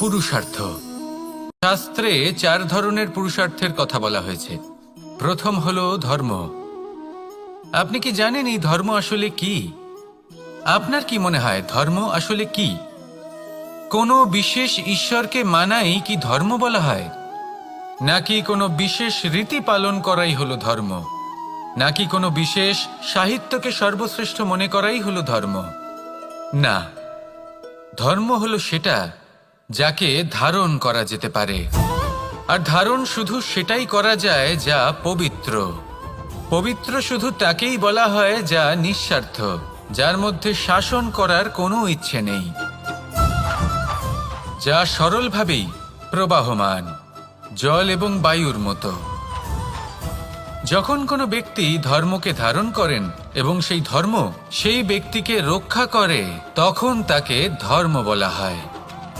পুরুষার্থ। শাস্ত্রে চার ধরনের পুরুষার্থের কথা বলা হয়েছে। প্রথম হল ধর্ম। আপনি কি জানেন এই ধর্ম আসলে কি? আপনার কি মনে হয় ধর্ম আসলে কি? কোনো বিশেষ ঈশ্বরকে মানাই কি ধর্ম বলা হয়? নাকি কোনো বিশেষ রীতি পালন করাই হলো ধর্ম? নাকি কোনো বিশেষ সাহিত্যকে সর্বশ্রেষ্ঠ মনে করাই হলো ধর্ম? না। ধর্ম হলো সেটা যাকে ধারণ করা যেতে পারে। আর ধারণ শুধু সেটাই করা যায় যা পবিত্র। পবিত্র শুধু তাকেই বলা হয় যা নিঃস্বার্থ, যার মধ্যে শাসন করার কোনো ইচ্ছে নেই। যা সরলভাবেই প্রবাহমান, জল এবং বায়ুর মতো। যখন কোনো ব্যক্তি ধর্মকে ধারণ করেন এবং সেই ধর্ম সেই ব্যক্তিকে রক্ষা করে, তখন তাকে ধর্ম বলা হয়।